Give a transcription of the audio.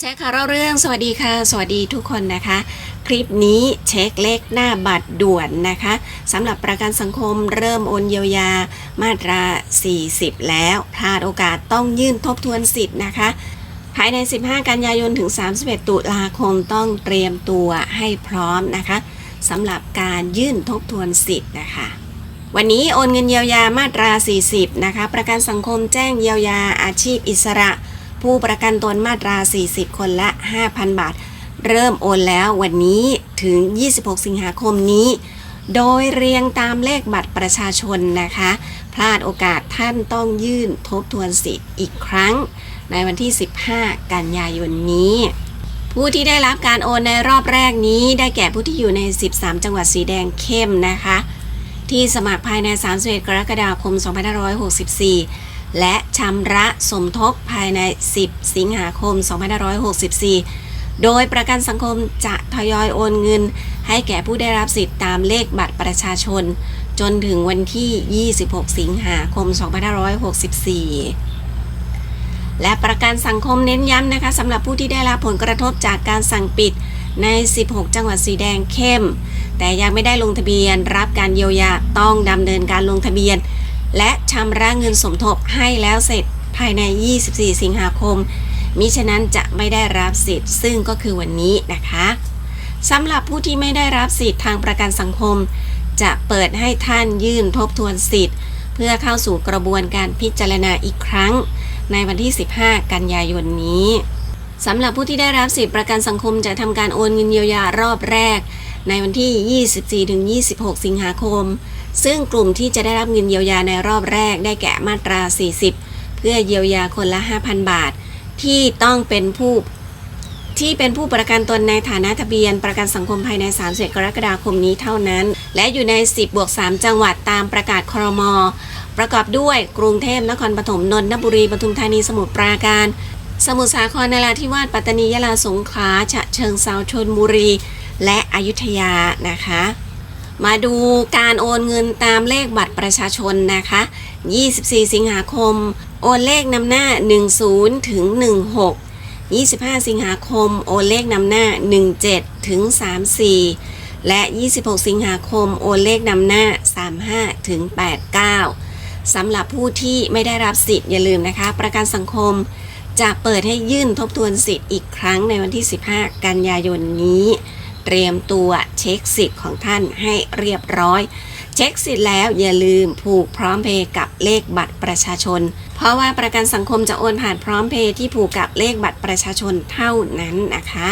แช็คข่าวเล่าเรื่องสวัสดีค่ะ สวัสดีทุกคนนะคะ คลิปนี้เช็คเลขหน้าบัตรด่วนนะคะสำหรับประกันสังคมเริ่มโอนเยียวยามาตรา 40 แล้วพลาดโอกาสต้องยื่นทบทวนสิทธิ์นะคะ ภายใน 15 กันยายนถึง 31 ตุลาคมต้องเตรียมตัวให้พร้อมนะคะสำหรับการยื่นทบทวนสิทธิ์นะคะ วันนี้โอนเงินเยียวยามาตรา 40 นะคะ ประกันสังคมแจ้งเยียวยาอาชีพอิสระ ผู้ประกันตนมาตรา 40 คนละ 5,000 บาท เริ่มโอนแล้ววันนี้ถึง 26 สิงหาคมนี้ โดยเรียงตามเลขบัตรประชาชนนะคะ พลาดโอกาสท่านต้องยื่นทบทวนสิทธิ์อีกครั้ง ในวันที่ 15 กันยายนนี้ผู้ที่ได้รับการโอนในรอบแรกนี้ ได้แก่ผู้ที่อยู่ใน 13 จังหวัดสีแดงเข้มนะคะ ที่สมัครภายใน 31 กรกฎาคม 2564 และชำระสมทบภายใน 10 สิงหาคม 2564 โดยประกันสังคมจะทยอยโอนเงิน ให้แก่ผู้ได้รับสิทธิ์ตามเลขบัตรประชาชน จนถึงวันที่ 26 สิงหาคม 2564และประกันสังคมเน้นย้ำนะคะสำหรับผู้ที่ได้รับผลกระทบจากการสั่งปิดใน 16 จังหวัดสีแดงเข้ม แต่ยังไม่ได้ลงทะเบียนรับการเยียวยาต้องดำเนินการลงทะเบียน และชำระเงินสมทบให้แล้วเสร็จภายใน 24 สิงหาคม มิฉะนั้นจะไม่ได้รับสิทธิ์ ซึ่งก็คือวันนี้นะคะสำหรับผู้ที่ไม่ได้รับสิทธิ์ทางประกันสังคม จะเปิดให้ท่านยื่นทบทวนสิทธิ์ เพื่อเข้าสู่กระบวนการพิจารณาอีกครั้ง ในวันที่ 15 กันยายนนี้สำหรับผู้ที่ได้รับสิทธิประกันสังคมจะทำการโอนเงินเยียวยารอบแรก ในวันที่ 24-26 สิงหาคม ซึ่งกลุ่มที่จะได้รับเงินเยียวยาในรอบแรกได้แก่มาตรา 40 เพื่อเยียวยาคนละ 5,000 บาท ที่ต้องเป็นผู้ที่เป็นผู้ประกันตนในฐานะทะเบียนประกันสังคมภายใน 31 กรกฎาคมนี้เท่านั้น และอยู่ใน 10 บวก 3 จังหวัดตามประกาศครม ประกอบด้วยกรุงเทพนครปฐมนนทบุรีปทุมธานีสมุทรปราการ สมุทรสาครนราธิวาสปัตตานียะลาสงขลาฉะเชิงเซาชนบุรี และอยุธยานะคะ มาดูการโอนเงินตามเลขบัตรประชาชนนะคะ 24 สิงหาคม โอนเลขนำหน้า 10 ถึง 16 25 สิงหาคม โอนเลขนำหน้า 17 ถึง 34 และ 26 สิงหาคม โอนเลขนำหน้า 35 ถึง 89 สำหรับผู้ที่ไม่ได้รับสิทธิ์อย่าลืมนะคะ ประกันสังคมจะเปิดให้ยื่นทบทวนสิทธิ์อีกครั้งในวันที่ 15 กันยายนนี้ เตรียมตัวเช็คสิทธิ์ของท่านให้เรียบร้อย เช็คสิทธิ์แล้วอย่าลืมผูกพร้อมเพย์กับเลขบัตรประชาชน เพราะว่าประกันสังคมจะโอนผ่านพร้อมเพย์ที่ผูกกับเลขบัตรประชาชนเท่านั้นนะคะ